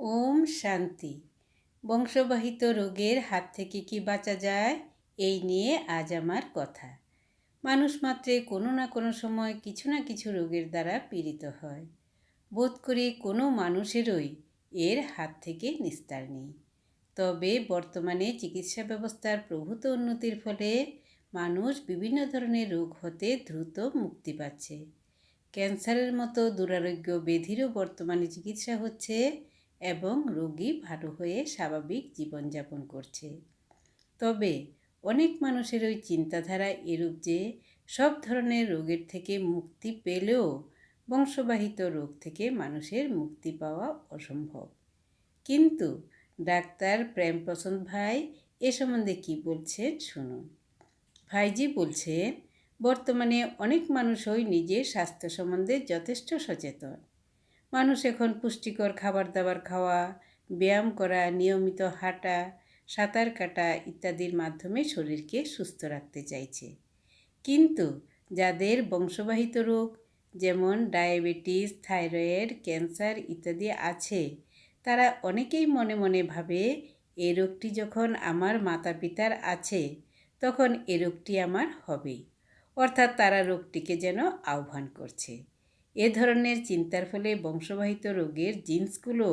ওম শান্তি। বংশবাহিত রোগের হাত থেকে কি বাঁচা যায়? এই নিয়ে আজ আমার কথা। মানুষ মাত্রে কোনো না কোনো সময় কিছু না কিছু রোগের দ্বারা পীড়িত হয়। বোধ করি কোনো মানুষেরই এর হাত থেকে নিস্তার নেই। তবে বর্তমানে চিকিৎসা ব্যবস্থার প্রভূত উন্নতির ফলে মানুষ বিভিন্ন ধরনের রোগ হতে দ্রুত মুক্তি পাচ্ছে। ক্যান্সারের মতো দুরারোগ্য ব্যাধিরও বর্তমানে চিকিৎসা হচ্ছে এবং রোগী ভালো হয়ে স্বাভাবিক জীবনযাপন করছে। তবে অনেক মানুষের ওই চিন্তাধারা এরূপ যে, সব ধরনের রোগের থেকে মুক্তি পেলেও বংশবাহিত রোগ থেকে মানুষের মুক্তি পাওয়া অসম্ভব। কিন্তু ডাক্তার প্রেমপ্রসন্ন ভাই এ সম্বন্ধে কী বলছেন শুনুন। ভাইজি বলছেন, বর্তমানে অনেক মানুষই নিজের স্বাস্থ্য সম্বন্ধে যথেষ্ট সচেতন। মানুষ এখন পুষ্টিকর খাবার দাবার খাওয়া, ব্যায়াম করা, নিয়মিত হাঁটা, সাঁতার কাটা ইত্যাদির মাধ্যমে শরীরকে সুস্থ রাখতে চাইছে। কিন্তু যাদের বংশবাহিত রোগ, যেমন ডায়াবেটিস, থাইরয়েড, ক্যান্সার ইত্যাদি আছে, তারা অনেকেই মনে মনে ভাবে, এ রোগটি যখন আমার মাতা পিতার আছে, তখন এ রোগটি আমার হবে অর্থাৎ তারা রোগটিকে যেন আহ্বান করছে। এ ধরনের চিন্তার ফলে বংশবাহিত রোগের জিন্সগুলো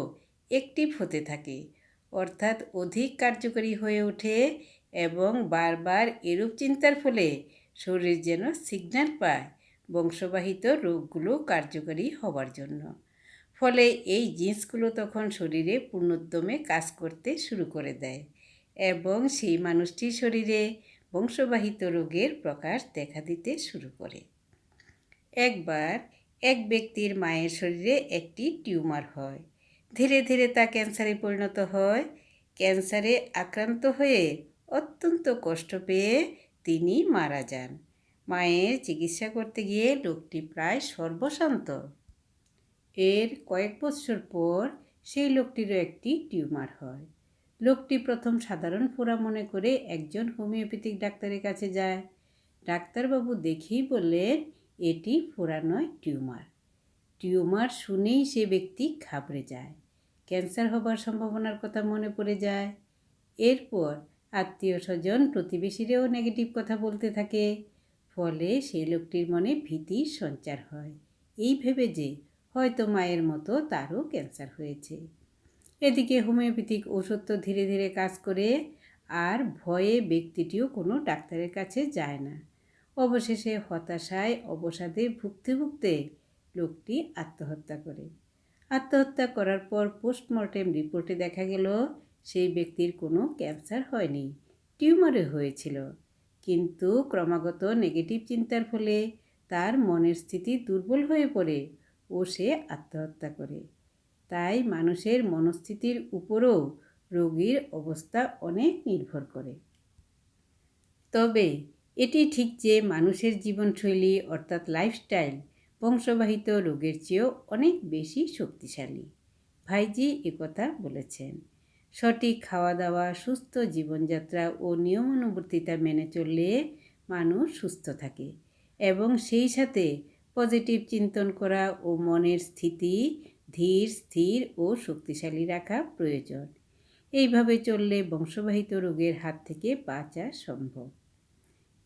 অ্যাক্টিভ হতে থাকে, অর্থাৎ অধিক কার্যকরী হয়ে ওঠে এবং বারবার এরূপ চিন্তার ফলে শরীর যেন সিগন্যাল পায় বংশবাহিত রোগগুলো কার্যকরী হওয়ার জন্য। ফলে এই জিন্সগুলো তখন শরীরে পূর্ণোদ্যমে কাজ করতে শুরু করে দেয় এবং সেই মানুষটির শরীরে বংশবাহিত রোগের প্রকাশ দেখা দিতে শুরু করে। একবার এক ব্যক্তির মায়ের শরীরে একটি টিউমার হয়। ধীরে ধীরে তা ক্যান্সারে পরিণত হয়। ক্যান্সারে আক্রান্ত হয়ে অত্যন্ত কষ্ট পেয়ে তিনি মারা যান। মায়ের চিকিৎসা করতে গিয়ে লোকটি প্রায় সর্বশান্ত। এর কয়েক বছর পর সেই লোকটিরও একটি টিউমার হয়। লোকটি প্রথম সাধারণ ফোড়া মনে করে একজন হোমিওপ্যাথিক ডাক্তারের কাছে যায়। ডাক্তারবাবু দেখেই বললেন এটি ফোড়া নয় টিউমার। টিউমার শুনেই সে ব্যক্তি ঘাবড়ে যায়। ক্যান্সার হবার সম্ভাবনার কথা মনে পড়ে যায়। এরপর আত্মীয় স্বজন প্রতিবেশীরাও নেগেটিভ কথা বলতে থাকে। ফলে সেই লোকটির মনে ভীতির সঞ্চার হয়। এই ভেবে যে হয়তো মায়ের মতো তারও ক্যান্সার হয়েছে। এদিকে হোমিওপ্যাথিক ওষুধ তো ধীরে ধীরে কাজ করে, আর ভয়ে ব্যক্তিটিও কোনো ডাক্তারের কাছে যায় না। অবশেষে হতাশায় অবসাদে ভুগতে ভুগতে লোকটি আত্মহত্যা করে। আত্মহত্যা করার পর পোস্টমর্টেম রিপোর্টে দেখা গেল, সেই ব্যক্তির কোনো ক্যান্সার হয়নি, টিউমারে হয়েছিল। কিন্তু ক্রমাগত নেগেটিভ চিন্তার ফলে তার মনের স্থিতি দুর্বল হয়ে পড়ে ও সে আত্মহত্যা করে। তাই মানুষের মনস্থিতির উপরও রোগীর অবস্থা অনেক নির্ভর করে। তবে এটি ঠিক যে মানুষের জীবনশৈলী অর্থাৎ লাইফস্টাইল বংশবাহিত রোগের চেয়েও অনেক বেশি শক্তিশালী। ভাইজি একথা বলেছেন। সঠিক খাওয়া দাওয়া সুস্থ জীবনযাত্রা ও নিয়মানুবর্তিতা মেনে চললে মানুষ সুস্থ থাকে এবং সেই সাথে পজিটিভ চিন্তন করা ও মনের স্থিতি ধীর, স্থির ও শক্তিশালী রাখা প্রয়োজন। এইভাবে চললে বংশবাহিত রোগের হাত থেকে বাঁচা সম্ভব।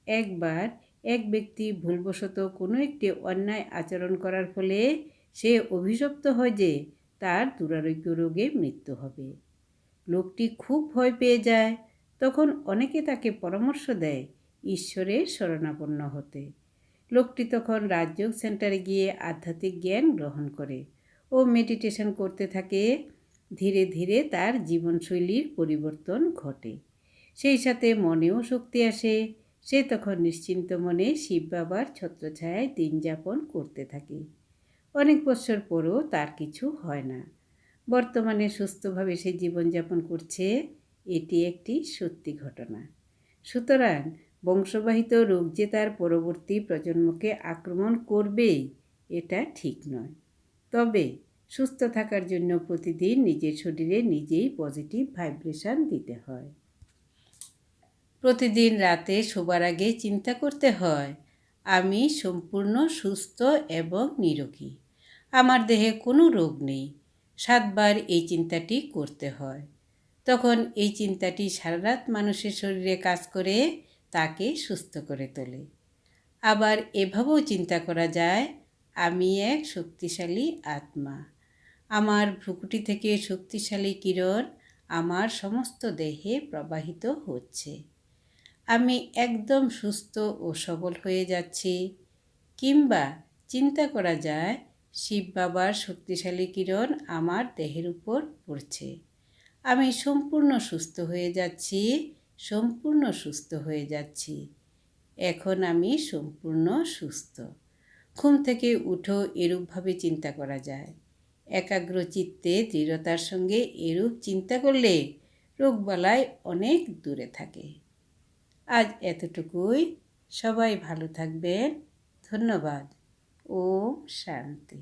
একবার এক ব্যক্তি ভুলবশত কোনো একটি অন্যায় আচরণ করার ফলে সে অভিশপ্ত হয় যে তার দুরারোগ্য রোগে মৃত্যু হবে। লোকটি খুব ভয় পেয়ে যায়। তখন অনেকে তাকে পরামর্শ দেয় ঈশ্বরের শরণাপন্ন হতে। লোকটি তখন রাজযোগ সেন্টারে গিয়ে আধ্যাত্মিক জ্ঞান গ্রহণ করে ও মেডিটেশন করতে থাকে। ধীরে ধীরে তার জীবনশৈলীর পরিবর্তন ঘটে। সেই সাথে মনেও শক্তি আসে। সে তখন নিশ্চিন্ত মনে শিব বাবার ছত্রছায়ায় দিন যাপন করতে থাকে। অনেক বছর পরও তার কিছু হয় না। বর্তমানে সুস্থভাবে সে জীবনযাপন করছে, এটি একটি সত্যি ঘটনা। সুতরাং বংশবাহিত রোগ যে তার পরবর্তী প্রজন্মকে আক্রমণ করবেই, এটা ঠিক নয়। তবে সুস্থ থাকার জন্য প্রতিদিন নিজের শরীরে নিজেই পজিটিভ ভাইব্রেশন দিতে হয়। প্রতিদিন রাতে শোবার আগে চিন্তা করতে হয়, আমি সম্পূর্ণ সুস্থ এবং নিরোগী। আমার দেহে কোনো রোগ নেই। সাতবার এই চিন্তাটি করতে হয়। তখন এই চিন্তাটি সারা রাত মানুষের শরীরে কাজ করে, তাকে সুস্থ করে তোলে। আবার এভাবেও চিন্তা করা যায়, আমি এক শক্তিশালী আত্মা। আমার ভ্রুকুটি থেকে শক্তিশালী কিরণ আমার সমস্ত দেহে প্রবাহিত হচ্ছে। আমি একদম সুস্থ ও সবল হয়ে যাচ্ছি। কিংবা চিন্তা করা যায়, শিব বাবার শক্তিশালী কিরণ আমার দেহের উপর পড়ছে। আমি সম্পূর্ণ সুস্থ হয়ে যাচ্ছি, সম্পূর্ণ সুস্থ হয়ে যাচ্ছি। এখন আমি সম্পূর্ণ সুস্থ। ঘুম থেকে উঠো, এরূপভাবে চিন্তা করা যায়। একাগ্র চিত্তে, দৃঢ়তার সঙ্গে এরূপ চিন্তা করলে রোগবালায় অনেক দূরে থাকে। আজ এতটুকুই। সবাই ভালো থাকবেন। ধন্যবাদ। ও শান্তি।